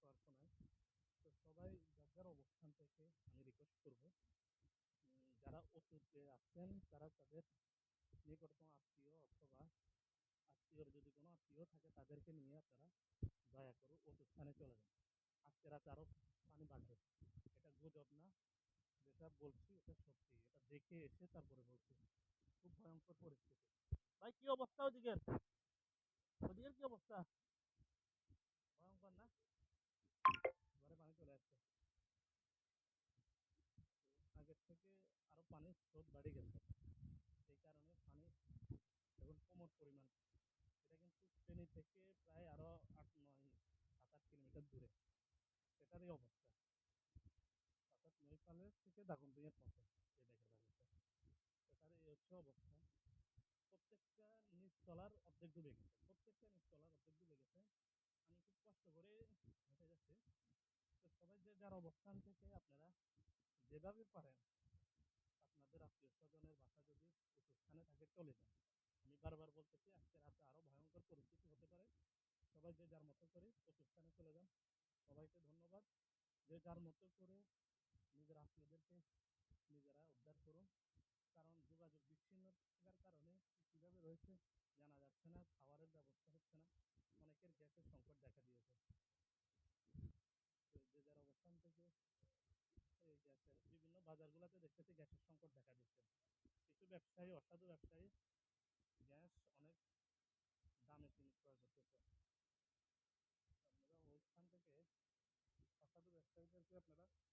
করার সময় তো সবাই যার যার অবস্থান থেকে আমি রিকোয়েস্ট করব যারা অসুখে আছেন, তারা তাদের নিকটতম আত্মীয় অথবা আত্মীয়র যদি কোনো আত্মীয় থাকে, তাদেরকে নিয়ে আপনারা দয়া করে অসুখ স্থানে চলে যান। আজকে রাতে আরও পানি বাড়বে এটা গুজব না। যেটা বলছি, এটা সত্যি। এটা দেখে এসে তারপরে বলছি। খুব ভয়ঙ্কর পরিস্থিতি। ভাই, কি অবস্থা ওদিকের? ওদিকের কি অবস্থা ভয়ঙ্কর না ঘরে পানি চলে আসছে আগের থেকে আরও পানির স্রোত বেড়ে গেছে। এই কারণে পানি এখন কোমর পরিমাণ। এটা কিন্তু ফেনী থেকে প্রায় আরও আট, নয়, সাত, আট কিলোমিটার দূরে। সেটারই অবস্থা। অর্থাৎ নৈপালের থেকে দাগনভূঞার পথে এই দেখের ব্যবস্থা সেটার এই হচ্ছে অবস্থা। প্রত্যেকটা নিচতলার অর্ধেক ডুবে গেছে। প্রত্যেকটা নিচতলার অর্ধেক ডুবে গেছে। আমি খুব কষ্ট করে হেঁটে যাচ্ছি। সবাই যে যার অবস্থান থেকে আপনারা যেভাবে পারেন আপনাদের আত্মীয় স্বজনের বাসা যদি উঁচু স্থানে থাকে, চলে যান আমি বারবার বলতেছি, আজকে রাতে আরও ভয়ঙ্কর পরিস্থিতি হতে পারে। সবাই যে যার মতো করে উঁচু স্থানে চলে যান, সবাইকে ধন্যবাদ। যে যার মতো করে নিজের আত্মীয়দেরকে নিজেরা উদ্ধার করুন। কারণ যোগাযোগ বিচ্ছিন্ন থাকার কারণে কীভাবে রয়েছে জানা যাচ্ছে না। খাবারের ব্যবস্থা হচ্ছে না অনেকের গ্যাসের সংকট দেখা দিয়েছে তো যে যার অবস্থান থেকে এই গ্যাসের বিভিন্ন দেখতেছি গ্যাসের সংকট দেখা দিচ্ছে। কিছু ব্যবসায়ী, অসাধু ব্যবসায়ী গ্যাস অনেক দামে কিনে ক্রয় করতেছে। আপনারা ওইখান থেকে অসাধু ব্যবসায়ীদেরকে আপনারা